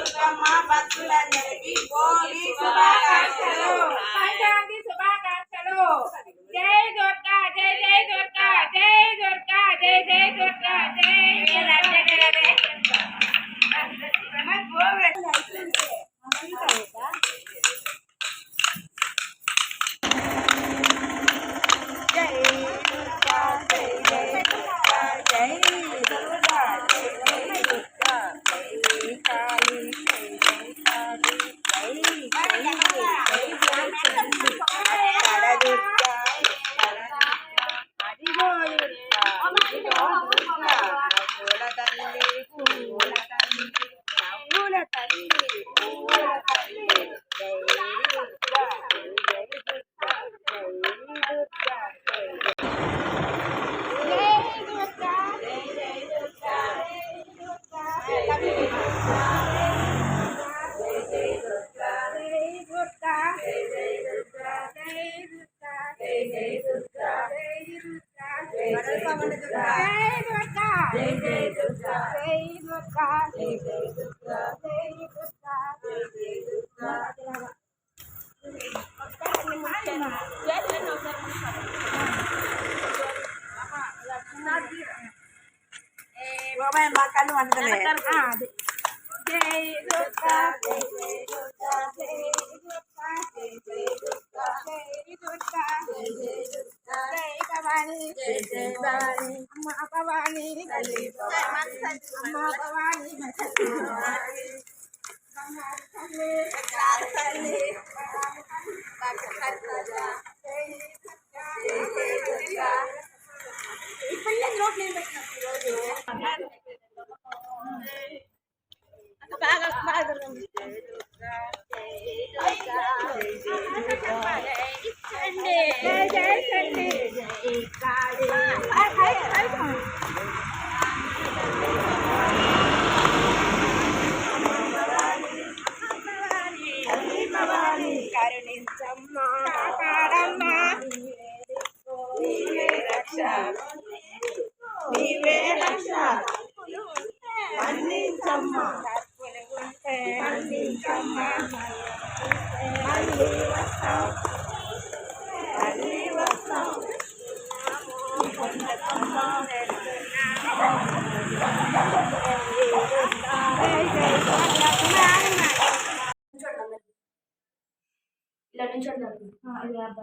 దుర్గమ్మ భక్తులందరికీ భోగి శుభాకాంక్షలు. এই যে భవాని అమ్మ భవాని. అమ్మ భవాని. తల్లి భవాని బంగారు తల్లి బంగారు తల్లి బంగారు తల్లి జై దుర్గా జై జై దుర్గా ఈ పిల్లలు రోడ్లు ఏం పెట్టినప్పుడు ఈరోజు బాగా బాగా జై జై చండి జై కాళీ హై హై హై కరుణించమ్మ కాపాడమ్మ నీవే రక్ష నీవే రక్ష మన్నించమ్మ తప్పులు ఉంటే మన్నించమ్మ మళ్ళీ వస్తాం మళ్ళీ వస్తాం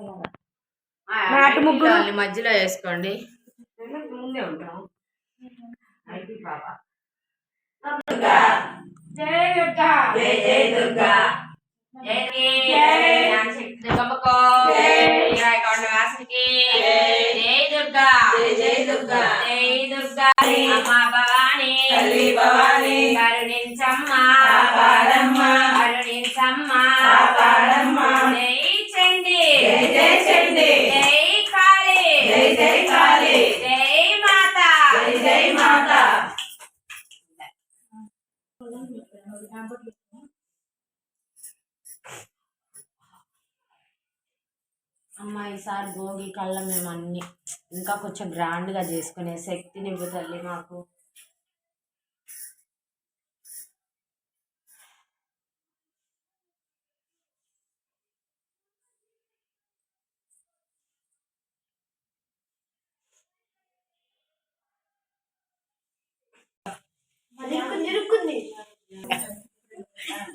నాటు ముగ్గురు. వాళ్ళని మధ్యలో వేసుకోండి. ముందే ఉంటాం. ఐటీ పాప జై దుర్గా. జై జై దుర్గా. జై. దుర్గమ్మకో వాసునికి జై. జై. దుర్గా. జై జై దుర్గా. జై దుర్గా. అమ్మ భవాని. తల్లి భవాని. కరుణించమ్మ. అమ్మ ఈసారి భోగి కళ్ళ మేము అన్ని ఇంకా కొంచెం గ్రాండ్గా చేసుకునే శక్తి నివ్వు తల్లి మాకు.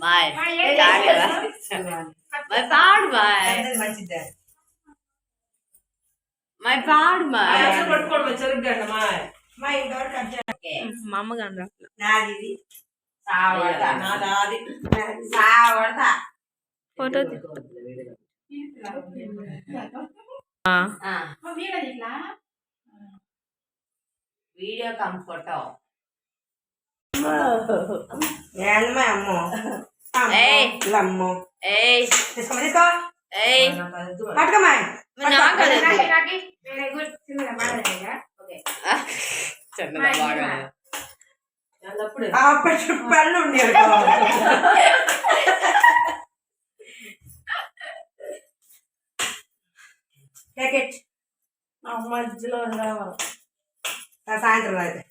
బాయ్. మై పాడు బాయ్. మంచిదే. మై పాడు బాయ్ పట్టుకోవడం చెరుగ్గండి మా అమ్మగారు నాది ఫోటో వీడియో కంఫర్టో ఏందమ్మా అమ్మో. అమ్మో ఏయ్. తీసుకో తీసుకో. ఏయ్. పట్టుకోమ్మా నాకు అదే వెరీ గుడ్ చిన్న బాగా ఓకే చిన్నగా బాగా అప్పుడు పళ్ళు ఉండేవి టికెట్ మధ్యలో సాయంత్రం అయితే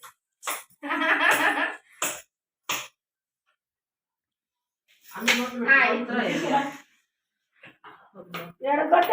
ఎడగొట్ట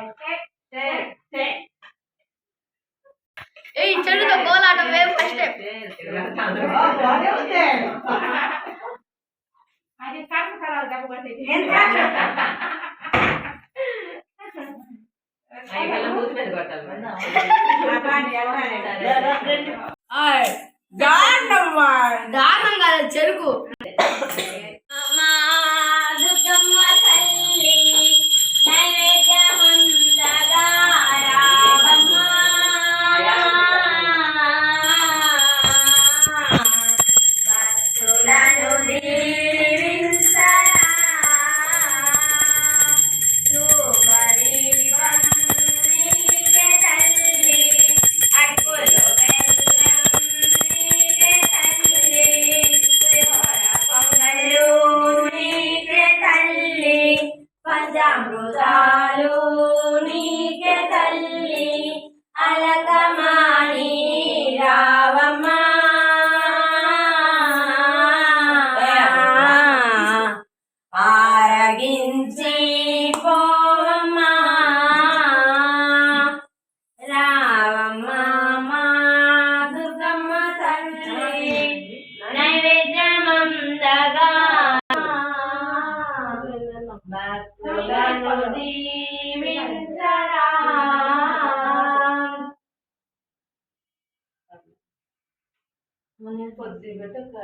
జై జై దుర్గా. కనిపి అట్లా కనిపి అట్లా ఏ చెడుతో గోలాటం వేపు ఫస్ట్ అది కరాలు కాబట్టి కాదు చెరుకు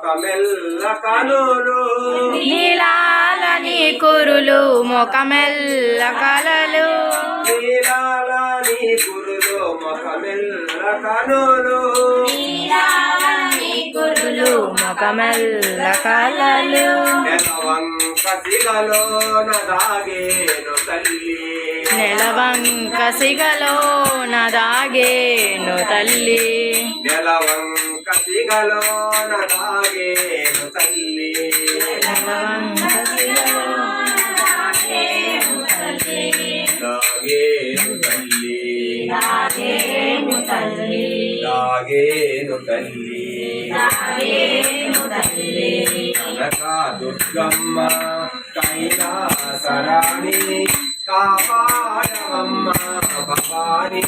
మొకమెల్ల నీలాలని కురులు ముఖమెల్ల కలలు. శ్రీలాలని గురులు మొకమెల్ల కనులు నీలాలని కురులు ముఖమెల్ల కలలు నెలవంక శిలలోన దాగేను తల్లి. నెలవంక సిగలో నదాగేను తల్లి. కనకా దుర్గమ్మ కైలాసరాణి కాపాడవమ్మ భవానీ.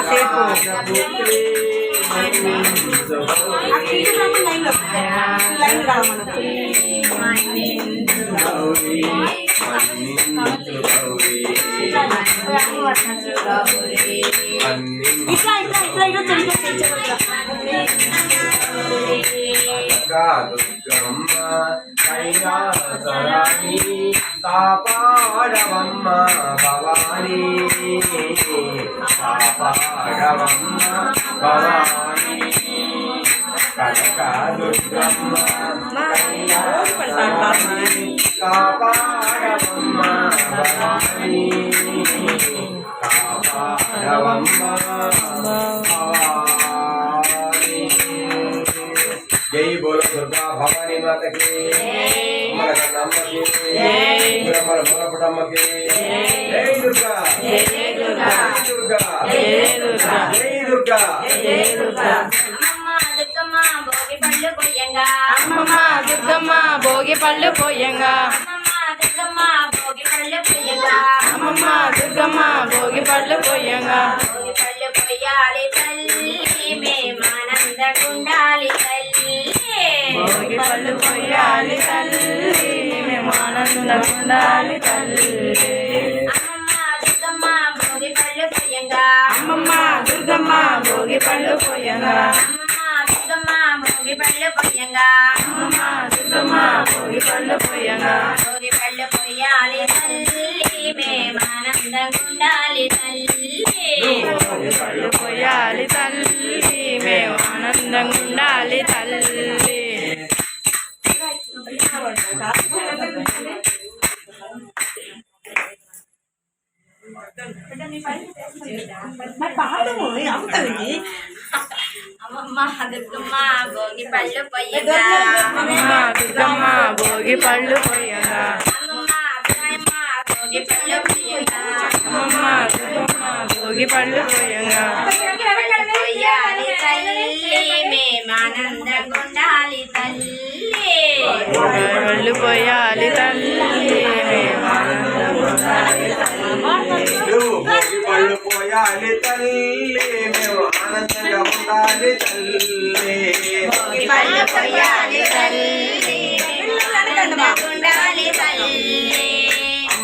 కాసేపు. పుత్రి లైన్ ఇట్లా ఇట్లా ఇట్లా ఇట్లా కాపాడవమ్మ భవానీ జై బోలో దుర్గా. భవానీ మాతకి మన కన్నమ్మకి మన మూలపుటమ్మకి జై దుర్గా. జై దుర్గా. జై దుర్గా. జై దుర్గా. అమ్మమ్మ దుర్గమ్మ భోగి పళ్ళు పోయంగా. అమ్మమ్మ దుర్గమ్మ భోగి పళ్ళు పోయంగా. అమ్మమ్మ దుర్గమ్మ భోగి పళ్ళు పోయంగా. భోగి పళ్ళు పోయాలి తల్లి మేమానందకుండాలి తల్లి. భోగి పళ్ళు పోయాలి తల్లి మేము ఆనందంగా ఉండాలి తల్లి. పళ్ళు పోయంగా. దుర్గమ్మ భోగి పళ్ళు పోయంగా. దుర్గమ్మ భోగి పళ్ళు పోయంగా. భోగి పళ్ళు పోయాలి తల్లి మేమానందకుండాలి తల్లి భోగి పళ్ళు పోయాలి తల్లి మేము ఆనందంగా ఉండాలి తల్లి. అమ్మమ్మ దుర్గమ్మ భోగి పళ్ళు పోయంగా అమ్మమ్మ దుర్గమ్మ భోగి పళ్ళు పోయంగా అమ్మమ్మ దుర్గమ్మ భోగి పళ్ళు పోయంగా అమ్మమ్మ దుర్గమ్మ భోగి పళ్ళు పోయంగా పోయాలి తల్లి తల్లి పళ్ళు పోయాలి తల్లి మేము నువ్వు భోగి పళ్ళు పోయాలి తల్లి మేము ఆనందంగా ఉండాలి తల్లి భోగి పళ్ళు పోయాలి తల్లి ఆనందకుండాలి తల్లి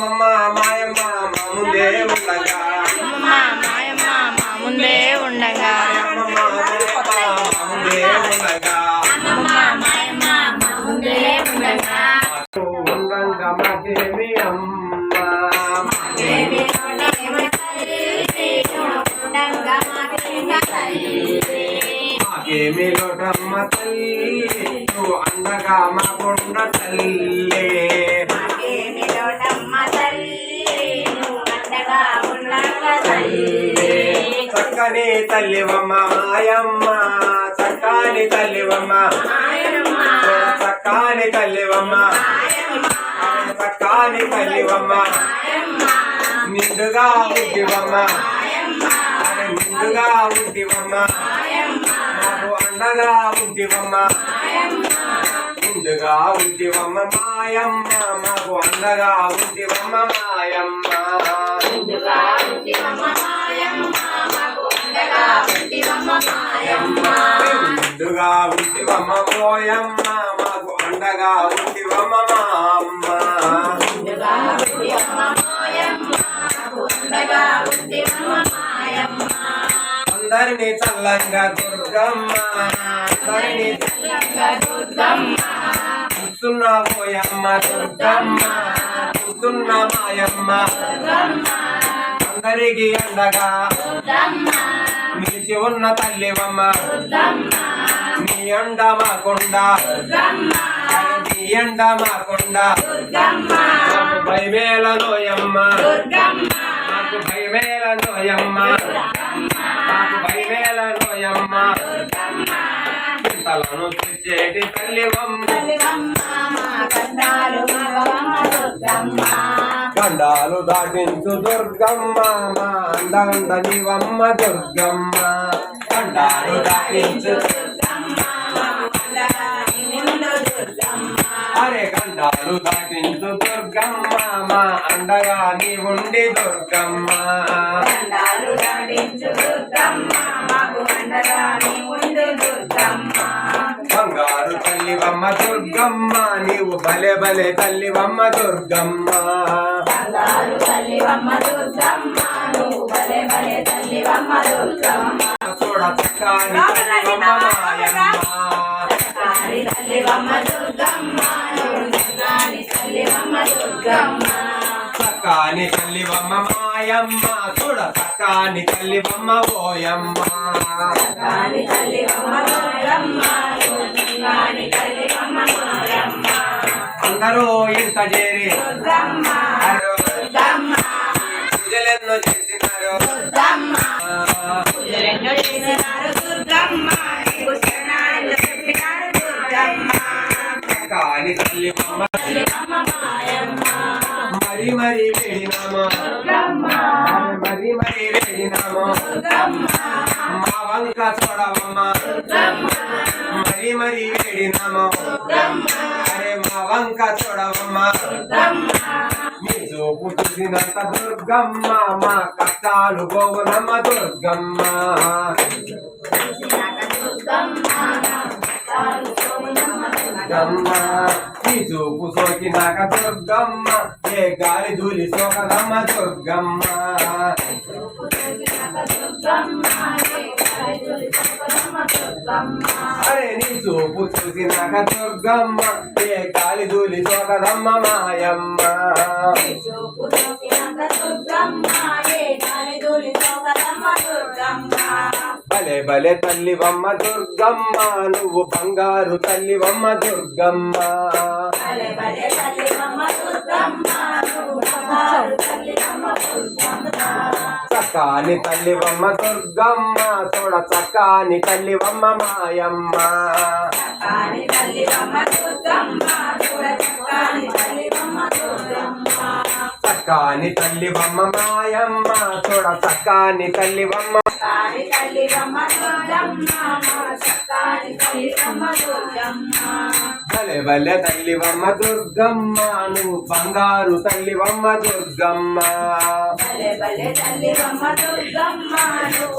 అమ్మమ్మ చక్కని తల్లివమ్మ మాయమ్మ చక్కని తల్లివమ్మ. చక్కని తల్లివమ్మ. చక్కని తల్లివమ్మ. నిండుగా ఉంటివమ్మ నిండుగా ఉంటివమ్మ నాకు అండగా ఉంటివమ్మ నిండుగా ఉంటివమ్మ మాయమ్మ. మాకు అండగా ఉంటివమ్మ మాయమ్మ. నిండుగా ఉంటివమ్మ పోయమ్మ మాకు అండగా ఉంటివమ్మ మా అమ్మ. అందరినీ చల్లంగా దుర్గమ్మ అందరినీ చూస్తున్నా పోయమ్మ దుర్గమ్మ చూస్తున్నా మాయమ్మ. అందరికీ అండగా నిలిచి ఉన్న తల్లివమ్మ. నీ అండ మాకుండా నీ అండ మాకుండా నాకు భయమేల నోయమ్మ. నాకు భయమేల నోయమ్మ. నాకు భయమేల నోయమ్మ చింతలను తెచ్చేటి తల్లివమ్మ. గండాలు దాటించు దుర్గమ్మ. మా అందండ నీవమ్మ దుర్గమ్మ. గండాలు దాటించు గండాలు దాటించు దుర్గమ్మ మా అండగా నీ ఉండి దుర్గమ్మ బంగారు తల్లివమ్మ దుర్గమ్మ నీవు భలే భలే తల్లివమ్మ దుర్గమ్మ చూడ చక్కని తల్లివమ్మ మాయమ్మ తల్లివమ్మ దుర్గమ్మ మాయమ్మ చూడ చక్కాని తల్లివమ్మ ఓయమ్మ కాని తల్లివమ్మ దుర్గమ్మ నువ్వు చక్కని తల్లివమ్మ దుర్గమ్మ అందరూ ఇంత చేరి. పూజలెన్నో చేసినారు. మరి మరి వేడినామా మరి మరి వేడినామా మా వంక చూడవమ్మ. మరి మరి వేడినామా అరే మా వంక చూడవమ్మ. నీ చూపు చూసినంత దుర్గమ్మ. మా కష్టాలు పోవునమ్మ దుర్గమ్మ. దుర్గమ్మ. చూపు సోకినాక దుర్గమ్మ ఏ గాలి ధూళి సోకదమ్మ దుర్గమ్మ అరే నీ చూపు చూసినాక దుర్గమ్మ ఏ గాలి ధూళి సోకదమ్మ మాయమ్మ భలే భలే తల్లివమ్మ దుర్గమ్మ నువ్వు బంగారు తల్లివమ్మ దుర్గమ్మ. చక్కాని తల్లివమ్మ దుర్గమ్మ చూడ చక్కాని తల్లివమ్మ మాయమ్మ. తల్లివమ్మ మాయమ్మ చూడ చక్కాని తల్లివమ్మ భలే భలే తల్లివమ్మ దుర్గమ్మ నువ్వు బంగారు తల్లివమ్మ దుర్గమ్మ. భలే భలే తల్లి బొమ్మ దుర్గమ్మ నువ్వు